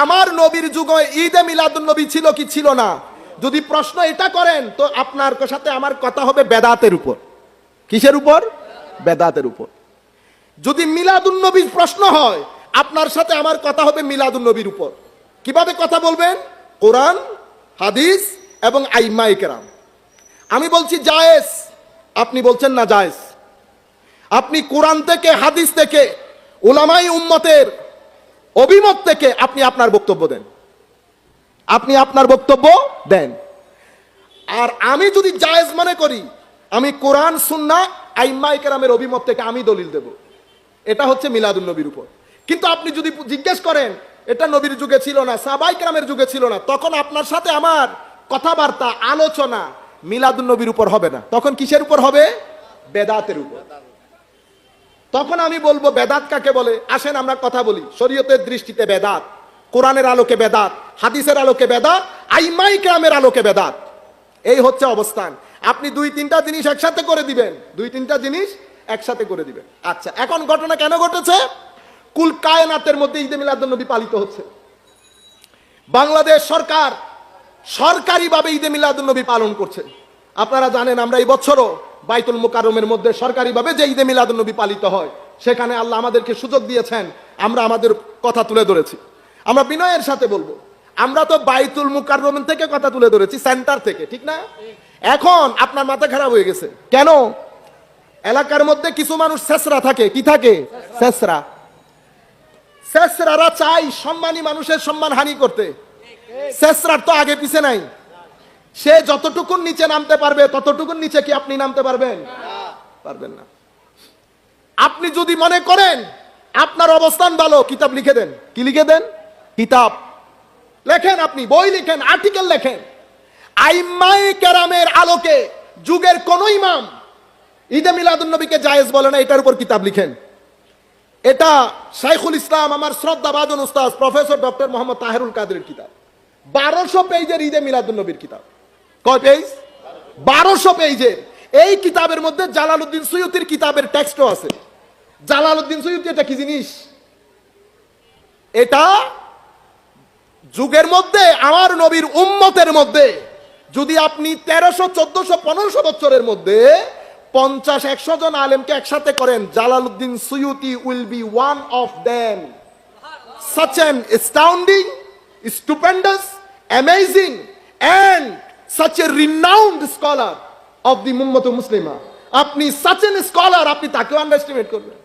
আমার নবীর যুগে ঈদে মিলাদুন নবী ছিল কি ছিল না? যদি প্রশ্ন এটা করেন, তো আপনার সাথে আমার কথা হবে বেদাতের উপর। কিসের উপর? বেদাতের উপর। যদি মিলাদুন নবীর প্রশ্ন হয়, আপনার সাথে আমার কথা হবে মিলাদুন নবীর উপর। কীভাবে কথা বলবেন? কোরআন, হাদিস এবং আইমাই কেরাম। আমি বলছি জায়েজ। আপনি বলছেন না জায়েজ। আপনি কোরআন থেকে, হাদিস থেকে ওলামাই উম্মতের অভিমত থেকে আপনি আপনার বক্তব্য দেন। আপনি আপনার বক্তব্য দেন। আর আমি যদি জায়েজ মনে করি, আমি কোরআন, সুন্না আইম্মাই কেরামের অভিমত থেকে আমি দলিল দেব। এটা হচ্ছে মিলাদুল নবীর উপর। কিন্তু আপনি যদি জিজ্ঞেস করেন, এটা নবীর যুগে ছিল না সাবাই কেরামের যুগে ছিল না, তখন আপনার সাথে আমার কথাবার্তা, আলোচনা মিলাদুল নবীর উপর হবে না। তখন কিসের উপর হবে? বেদাতের উপর। তখন আমি বলব, বেদাত কাকে বলে? আসেন আমরা কথা বলি। শরীয়তের দৃষ্টিতে বেদাত, কোরআনের আলোকে বেদাত, হাদিসের আলোকে বেদাত, আইমাই গ্রামের আলোকে বেদাত। এই হচ্ছে অবস্থান। আপনি দুই তিনটা জিনিস একসাথে করে দিবেন। দুই তিনটা জিনিস একসাথে করে দিবেন। আচ্ছা এখন ঘটনা কেন ঘটেছে? কুল কায়নাতের মধ্যে ঈদে মিলাদুন্নবী পালিত হচ্ছে। বাংলাদেশ সরকার সরকারিভাবে ঈদে মিলাদুন্নবী পালন করছে। আপনারা জানেন আমরা এই বছরও বাইতুল মুকাররমের মধ্যে সরকারিভাবে যে ঈদে মিলাদুন্নবী পালিত হয়, সেখানে আল্লাহ আমাদেরকে সুযোগ দিয়েছেন, আমরা আমাদের কথা তুলে ধরেছি। আমরা বিনয়ের সাথে বলব, আমরা তো বাইতুল মুকাররম থেকে কথা তুলে ধরেছি, সেন্টার থেকে, ঠিক না? এখন আপনার মাথা খারাপ হয়ে গেছে। কেন? এলাকার মধ্যে কিছু মানুষ শেষরা থাকে, কি থাকে? শেষরা। শেষরারা চাই সম্মানী মানুষের সম্মান হানি করতে। শেষরার তো আগে পিছে নাই। সে যতটুকুন নিচে নামতে পারবে, ততটুকুন নিচে কি আপনি নামতে পারবেন? পারবেন না। আপনি যদি মনে করেন আপনার অবস্থান ভালো, কিতাব লিখে দেন। কি লিখে দেন? কিতাব। লেখেন আপনি, বই লিখেন, আর্টিকেল লেখেন। আইমাই কেরামের আলোকে যুগের কোন ইমাম ঈদে মিলাদুন নবীকে জায়েজ বলে না, এটার উপর কিতাব লিখেন। এটা শাইখুল ইসলাম, আমার শ্রদ্ধা বাদন উস্তাদ, প্রফেসর ডক্টর মোহাম্মদ তাহেরুল কাদের কিতাব। বারোশো পেজের ঈদে মিলাদুন নবীর কিতাব। কয় পেজ? বারোশো পেজের এই কিতাবের মধ্যে জালালউদ্দিন সৈয়দির কিতাবের টেক্সটও আছে। জালালউদ্দিন সৈয়দ এটা কি জিনিস? এটা যুগের মধ্যে আমার নবীর উম্মতের মধ্যে। যদি আপনি তেরোশো চোদ্দশো পনেরোশো বছরের মধ্যে পঞ্চাশ একশো জন আলেমকে একসাথে করেন Jalaluddin Suyuti will be one of them. such an astounding, stupendous, amazing, and such a renowned scholar of the Mummat Muslima. আপনি such scholar, আপনি তাকেও আন্ডারস্টিমেট করবেন।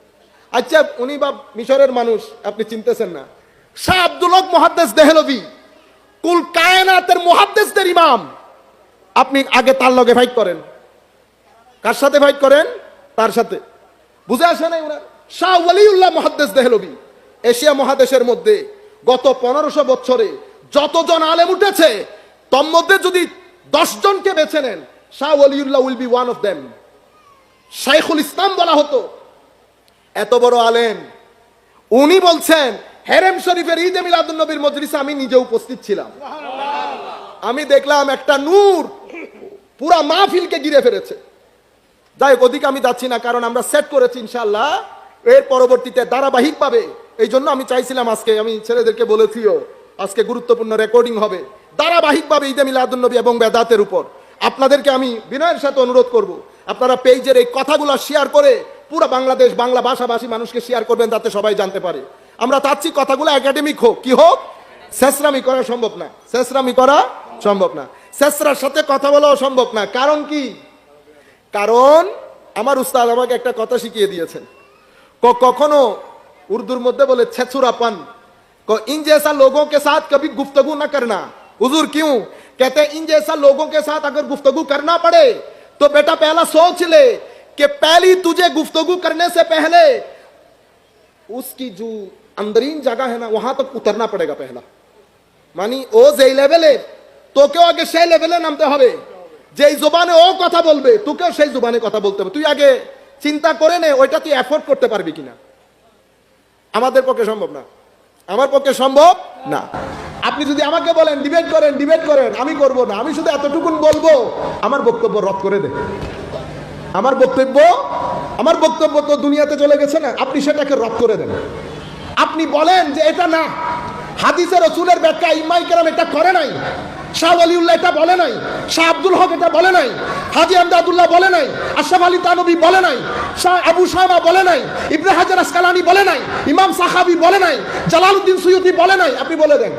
আচ্ছা উনি বা মিশরের মানুষ, আপনি চিনতেছেন না। শাহ আব্দুল হক মহাদ্দেস দেহলভি, কুল কায়নাতের মহাদ্দেসদের ইমাম। আপনি আগে তার লগে ফাইট করেন। কার সাথে ফাইট করেন? তার সাথে। বুঝে আসে নাই ওনার? শাহ ওয়ালিউল্লাহ মহাদ্দেস দেহলভি, এশিয়া মহাদেশের মধ্যে গত পনেরোশো বছরে যতজন আলেম উঠেছে তোর মধ্যে যদি জনকে বেছে নেন, Shah Waliullah will be one of them শাইখুল ইসলাম বলা হতো। এত বড় আলেম। উনি বলছেন, হেরেম শরীফের ঈদে মিলাদুন নবীর মজলিসে আমি নিজে উপস্থিত ছিলাম। আমি দেখলাম একটা নূর পুরা মাহফিলকে ঘিরে ফেলেছে। যাই হোক, ওদিকে আমি যাচ্ছি না, কারণ আমরা সেট করেছি ইনশাল্লাহ এর পরবর্তীতে ধারাবাহিক পাবে এই জন্য আমি চাইছিলাম আজকে, আমি ছেলেদেরকে বলেছিও, আজকে গুরুত্বপূর্ণ রেকর্ডিং হবে। ধারাবাহিকভাবে ঈদে মিলাদুলনবী এবং বেদাতের উপর। আপনাদেরকে আমি বিনয়ের সাথে অনুরোধ করব। আপনারা পেজের এই কথাগুলো শেয়ার করে পুরো বাংলাদেশ, বাংলা ভাষাভাষী মানুষকে শেয়ার করবেন, তাতে সবাই জানতে পারে। আমরা চাচ্ছি কথাগুলো একাডেমিক হোক, কি হোক, শেষরামি করা সম্ভব না, শেষরামি করা সম্ভব না। শেষরার সাথে কথা বলাও সম্ভব না, কারণ কি? কারণ আমার উস্তাদ আমাকে একটা কথা শিখিয়ে দিয়েছেন। কখনো উর্দুর মধ্যে বলে ছেচুরা পান ইন জেসা লোগো কে সাথ কবি গুপ্তগু না করনা। हुजूर क्यों कहते हैं इन जैसा लोगों के साथ अगर गुफ्तगू करना पड़े तो बेटा पहला सोच ले कि पहली तुझे गुफ्तगू करने से पहले उसकी जो अंदरीन जगह है ना वहां तक उतरना पड़ेगा पहला মানে ও যেই লেভেলে তোকেও আগে সেই লেভেলে নামতে হবে যেই জোবানে ও কথা বলবে তোকেও সেই জোবানে কথা বলতে হবে তুই আগে চিন্তা করে নে ওইটা তুই এফোর্ড করতে পারবি কিনা আমাদের পক্ষে সম্ভব না আমার পক্ষে সম্ভব না আপনি যদি আমাকে বলেন ডিবেট করেন ডিবেট করেন, আমি করব না, আমি শুধু এতটুকুন বলব। আমার বক্তব্য রদ করে দে আমার বক্তব্য আমার বক্তব্য তো দুনিয়াতে চলে গেছে না, আপনি সেটাকে রদ করে দেন। আপনি বলেন যে এটা না হাদিসের রসুলের ব্যাখ্যা ইমাই কেরাম এটা করে নাই, শাহ আলিউল্লাহ এটা বলে নাই, শাহ আব্দুল হক এটা বলে নাই, হাজি আমদাদুল্লাহ বলে নাই, আশরাফ আলী তানবী বলে নাই, শাহ আবু শাহবা বলে নাই, ইবনে হাজার আসকালানি বলে নাই, ইমাম সাহাবি বলে নাই, জালালউদ্দিন সুয়ুতি বলে নাই, আপনি বলে দেন।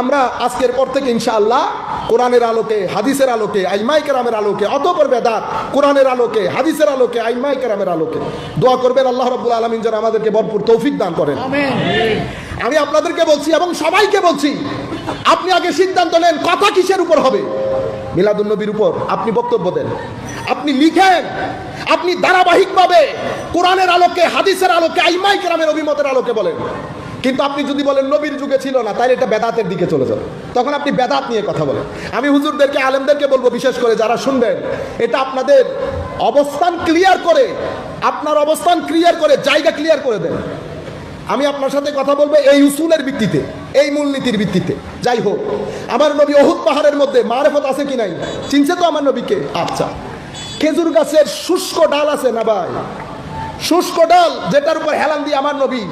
আমরা আজকের পর থেকে ইনশাআল্লাহ কোরআনের আলোকে হাদিসের আলোকে আইমাই কেরামের আলোকে অতপর বেদাত কোরআনের আলোকে হাদিসের আলোকে আইমাই কেরামের আলোকে দোয়া করবেন আল্লাহ রব্বুল আলমিন যেন আমাদেরকে ভরপুর তৌফিক দান করেন। আমি আপনাদেরকে বলছি এবং সবাইকে বলছি আপনি আগে সিদ্ধান্ত নেন কথা কিসের উপর হবে। মিলাদুল নবীর উপর আপনি বক্তব্য দেন আপনি লিখেন আপনি ধারাবাহিকভাবে কোরআনের আলোকে হাদিসের আলোকে আইমাই কেরামের অভিমতের আলোকে বলেন। কিন্তু আপনি যদি বলেন নবীর যুগে ছিল না তাহলে এটা বেদাতের দিকে চলে যাবে। তখন আপনি বেদাত নিয়ে কথা বলেন। আমি হুজুরদেরকে, আলেমদেরকে বলব বিশেষ করে যারা শুনবেন, এটা আপনাদের অবস্থান ক্লিয়ার করে, আপনার অবস্থান ক্লিয়ার করে, জায়গা ক্লিয়ার করে দেন। আমি আপনার সাথে কথা বলব এই উসুলের ভিত্তিতে, এই মূলনীতির ভিত্তিতে। যাই হোক, আমার নবী অহুত পাহাড়ের মধ্যে মারেফত আছে কি নাই? চিনছে তো আমার নবীকে? আচ্ছা। খেজুর গাছের শুষ্ক ডাল আছে না ভাই? শুষ্ক ডাল যেটার উপর হেলান দিয়ে আমার নবী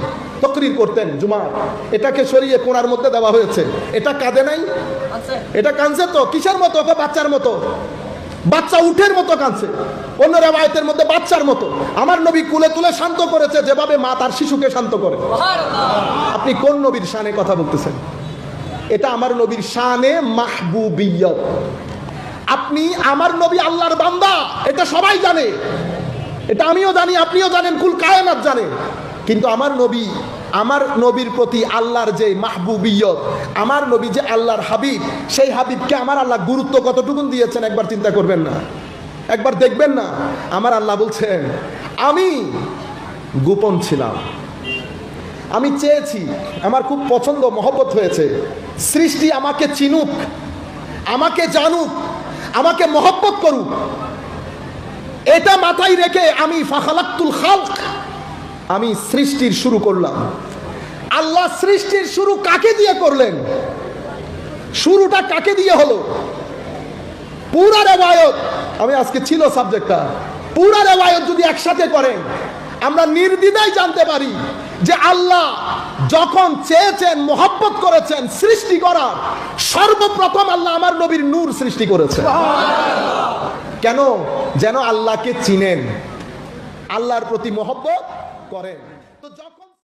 তকরির করতেন জুমা এটাকে সরিয়ে কোনার মধ্যে দেওয়া হয়েছে। এটা কাঁদে নাই? এটা কাঁদছে তো? কিসের মতো? ওকে বাচ্চার মতো। বাচ্চা উঠের মতো কাঁদছে। অন্য রেবায়তের মধ্যে বাচ্চার মতো। আমার নবী কুলে তুলে শান্ত করেছে যেভাবে মা তার শিশুকে শান্ত করে। আপনি কোন নবীর শানে কথা বলতেছেন? এটা আমার নবীর শানে মাহবুবিয়ত। আপনি আমার নবী আল্লাহর বান্দা এটা সবাই জানে। এটা আমিও জানি, আপনিও জানেন, কুল কায়নাত জানে। কিন্তু আমার নবী, আমার নবীর প্রতি আল্লাহর যে মাহবুবিয়ত, আমার নবী যে আল্লাহর হাবিব, সেই হাবিবকে আমার আল্লাহ গুরুত্ব কতটুকুন দিয়েছেন একবার চিন্তা করবেন না। একবার দেখবেন না, আমার আল্লাহ বলছেন, আমি গোপন ছিলাম। আমি চেয়েছি, আমার খুব পছন্দ, মহব্বত হয়েছে। সৃষ্টি আমাকে চিনুক, আমাকে জানুক, আমাকে মহব্বত করুক। এটা মাথায় রেখে আমি ফাখালাক্তুল খালক, আমি সৃষ্টির শুরু করলাম। আল্লাহ সৃষ্টির শুরু কাকে দিয়ে করলেন? শুরুটা কাকে দিয়ে হলো? পুরা রেবায়ত আমি আজকে ছিল সাবজেক্টটা পুরা রেবায়ত যদি একসাথে করেন, আমরা নির্দ্বিধায় জানতে পারি যে আল্লাহ যখন চেয়েছেন, মোহাব্বত করেছেন সৃষ্টি করার, সর্বপ্রথম আল্লাহ আমার নবীর নূর সৃষ্টি করেছে কেন? যেন আল্লাহকে চিনেন। আল্লাহর প্রতি মহব্বত করেন।